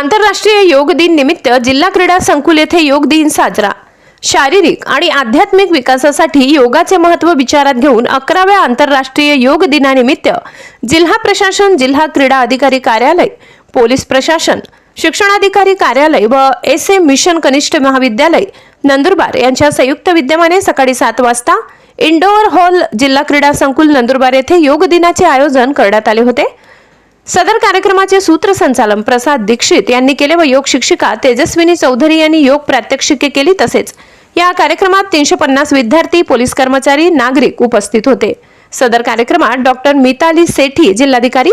आंतरराष्ट्रीय योग दिन निमित्त जिल्हा क्रीडा संकुल येथे योग दिन साजरा. शारीरिक आणि आध्यात्मिक विकासासाठी योगाचे महत्त्व विचारात घेऊन अकराव्या आंतरराष्ट्रीय योग दिनानिमित्त जिल्हा प्रशासन जिल्हा क्रीडा अधिकारी कार्यालय पोलीस प्रशासन शिक्षणाधिकारी कार्यालय व एस एम मिशन कनिष्ठ महाविद्यालय नंदुरबार यांच्या संयुक्त विद्यमाने सकाळी सात वाजता इंडोअर हॉल जिल्हा क्रीडा संकुल नंदुरबार येथे योग दिनाचे आयोजन करण्यात आले होते. सदर कार्यक्रमाचे सूत्रसंचालन प्रसाद दीक्षित यांनी केले व योग शिक्षिका तेजस्विनी चौधरी यांनी योग प्रात्यक्षिके केली तसेच या कार्यक्रमात तीनशे पन्नास विद्यार्थी पोलीस कर्मचारी नागरिक उपस्थित होते. सदर कार्यक्रमात डॉक्टर मिताली सेठी जिल्हाधिकारी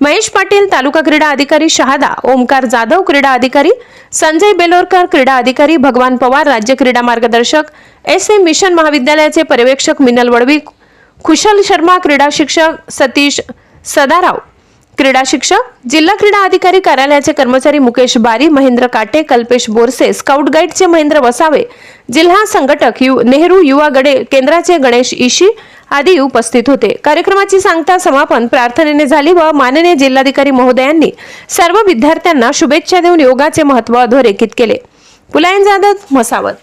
महेश पाटील तालुका क्रीडा अधिकारी शहादा ओमकार जाधव क्रीडा अधिकारी संजय बेलोरकर क्रीडा अधिकारी भगवान पवार राज्य क्रीडा मार्गदर्शक एस ए मिशन महाविद्यालयाचे पर्यवेक्षक मिनल वडवी खुशल शर्मा क्रीडा शिक्षक सतीश सदाराव क्रीडा शिक्षक जिल्हा क्रीडा अधिकारी कार्यालयाचे कर्मचारी मुकेश बारी महेंद्र काटे कल्पेश बोरसे स्काउट गाईडचे महेंद्र वसावे जिल्हा संघटक यु नेहरू युवा गडे केंद्राचे गणेश इशी आदी उपस्थित होते. कार्यक्रमाची सांगता समापन प्रार्थनेने झाली व माननीय जिल्हाधिकारी महोदयांनी सर्व विद्यार्थ्यांना शुभेच्छा देऊन योगाचे महत्त्व अधोरेखित केले. पुलायन जाधव मसावत